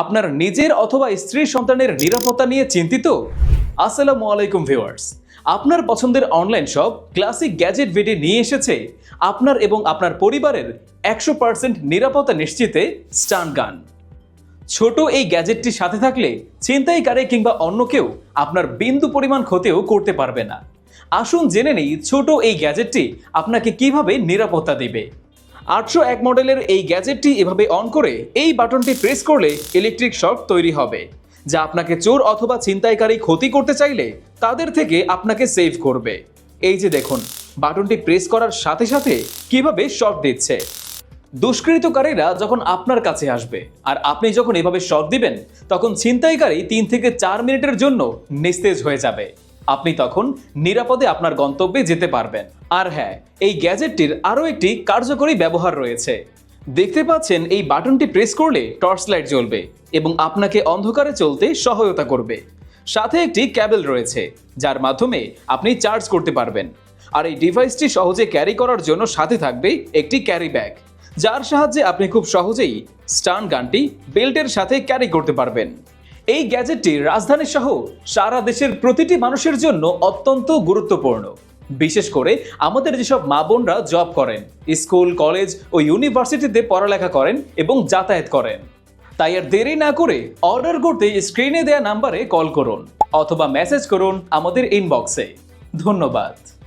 আপনার নিজের অথবা স্ত্রীর সন্তানের নিরাপত্তা নিয়ে চিন্তিত? আসসালামু আলাইকুম, ভিউয়ার্স। আপনার পছন্দের অনলাইন শপ ক্লাসিক গ্যাজেট ভিডি নিয়ে এসেছে। আপনার এবং আপনার পরিবারের একশো পার্সেন্ট নিরাপত্তা নিশ্চিতে স্টান গান। ছোট এই গ্যাজেটটি সাথে থাকলে ছিনতাইকারী কিংবা অন্য কেউ আপনার বিন্দু পরিমাণ ক্ষতিও করতে পারবে না। আসুন জেনে নেই ছোট এই গ্যাজেটটি আপনাকে কীভাবে নিরাপত্তা দেবে। আটশো এক মডেলের এই গ্যাজেটটি এভাবে অন করে এই বাটনটি প্রেস করলে ইলেকট্রিক শক তৈরি হবে, যা আপনাকে চোর অথবা ছিনতাইকারী ক্ষতি করতে চাইলে তাদের থেকে আপনাকে সেভ করবে। এই যে দেখুন, বাটনটি প্রেস করার সাথে সাথে কীভাবে শক দিচ্ছে। দুষ্কৃতকারীরা যখন আপনার কাছে আসবে আর আপনি যখন এভাবে শক দিবেন, তখন ছিনতাইকারী তিন থেকে চার মিনিটের জন্য নিস্তেজ হয়ে যাবে। আপনি তখন নিরাপদে আপনার গন্তব্যে যেতে পারবেন। আর হ্যাঁ এই গ্যাজেটটির আরও একটি কার্যকরী ব্যবহার রয়েছে। দেখতে পাচ্ছেন, এই বাটনটি প্রেস করলে টর্চ লাইট জ্বলবে এবং আপনাকে অন্ধকারে চলতে সহায়তা করবে। সাথে একটি ক্যাবেল রয়েছে, যার মাধ্যমে আপনি চার্জ করতে পারবেন। আর এই ডিভাইসটি সহজে ক্যারি করার জন্য সাথে থাকবে একটি ক্যারি ব্যাগ, যার সাহায্যে আপনি খুব সহজেই স্টান গানটি বেল্টের সাথে ক্যারি করতে পারবেন। এই গ্যাজেটটি রাজধানী সহ সারা দেশের প্রতিটি মানুষের জন্য অত্যন্ত গুরুত্বপূর্ণ। বিশেষ করে আমাদের যেসব মা বোনরা জব করেন, স্কুল, কলেজ ও ইউনিভার্সিটিতে পড়ালেখা করেন এবং যাতায়াত করেন। তাই আর দেরি না করে অর্ডার করতে স্ক্রিনে দেওয়া নাম্বারে কল করুন অথবা মেসেজ করুন আমাদের ইনবক্সে ধন্যবাদ।